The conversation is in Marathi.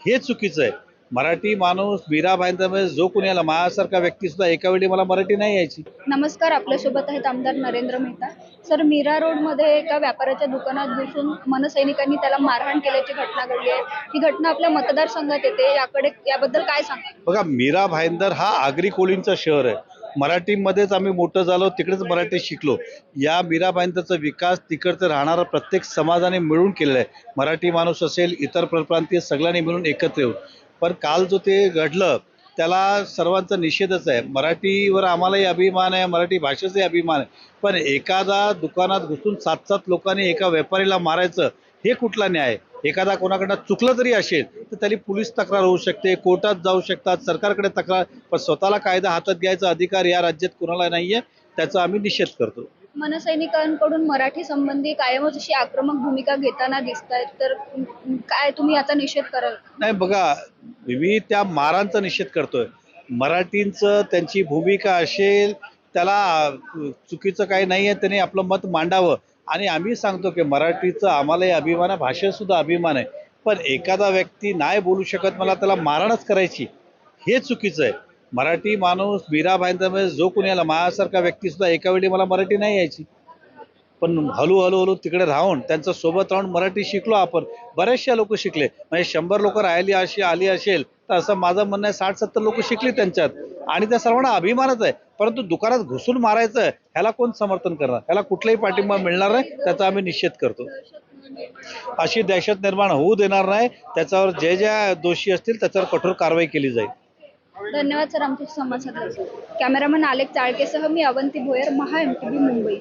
हे चुकीचं आहे. मराठी माणूस मीरा भाईंदरमध्ये जो कोणी आला माझ्यासारखा व्यक्ती सुद्धा एका वेळी मला मराठी नाही यायची. नमस्कार आपल्यासोबत आहेत आमदार नरेंद्र मेहता. सर मीरा रोडमध्ये एका व्यापाऱ्याच्या दुकानात घुसून मनसैनिकांनी त्याला मारहाण केल्याची घटना घडली आहे. ही घटना आपल्या मतदारसंघात येते. याकडे याबद्दल काय सांगा बघा मीरा भाईंदर हा आगरी कोळींचं शहर आहे. मराठीमध्येच आम्ही मोठं झालो तिकडेच मराठी शिकलो. या मीराबाईंचा विकास तिकडचं राहणारा प्रत्येक समाजाने मिळून केलेला आहे. मराठी माणूस असेल इतर परप्रांतीय सगळ्यांनी मिळून एकत्र येऊन पण काल जो ते घडलं त्याला सर्वांचा निषेधच आहे. मराठीवर आम्हालाही अभिमान आहे मराठी भाषेचाही अभिमान आहे. पण एखादा दुकानात घुसून सात सात लोकांनी एका व्यापारीला मारायचं हे कुठला न्याय एखादा कोणाकडनं चुकलं तरी असेल तर त्याची पोलीस तक्रार होऊ शकते कोर्टात जाऊ शकतात सरकारकडे तक्रार पण स्वतःला कायदा हातात घ्यायचा अधिकार या राज्यात कोणाला नाहीये त्याचा आम्ही निषेध करतो. मनसैनिकांकडून मराठी संबंधी कायमच अशी आक्रमक भूमिका घेताना दिसत आहेत तर काय तुम्ही आता निषेध कराल? नाही बघा मी त्या मारांचा निषेध करतोय. मराठींचं त्यांची भूमिका असेल त्याला चुकीचं काही नाही आहे त्यांनी आपलं मत मांडावं. आणि आम्ही सांगतो की मराठीचं आम्हालाही अभिमान आहे भाषेसुद्धा अभिमान आहे. पण एखादा व्यक्ती नाही बोलू शकत मला त्याला मारणच करायची हे चुकीचं आहे. मराठी माणूस मीरा भाईंदरमध्ये म्हणजे जो कोणी आला माझ्यासारखा व्यक्तीसुद्धा एका वेळी मला मराठी नाही यायची. पण हळू हळू तिकडे राहून त्यांच्यासोबत राहून मराठी शिकलो आपण. बरेचशे लोक शिकले. म्हणजे शंभर लोक राहिली अशी आली असेल तर असं माझं म्हणणं आहे साठ सत्तर लोक शिकली त्यांच्यात. आणि त्या सर्वांना अभिमानच आहे. परंतु दुकानात घुसून मारायचं ह्याला कोण समर्थन करणार? ह्याला कुठलाही पाठिंबा मिळणार नाही त्याचा आम्ही निषेध करतो. अशी दहशत निर्माण होऊ देणार नाही. त्याच्यावर जे ज्या दोषी असतील त्याच्यावर कठोर कारवाई केली जाईल. धन्यवाद सर. आमच्या संवाद साधल्याबद्दल. कॅमेरामन आलेख चाळकेसह मी अवंती भोयर महा एम टी मुंबई.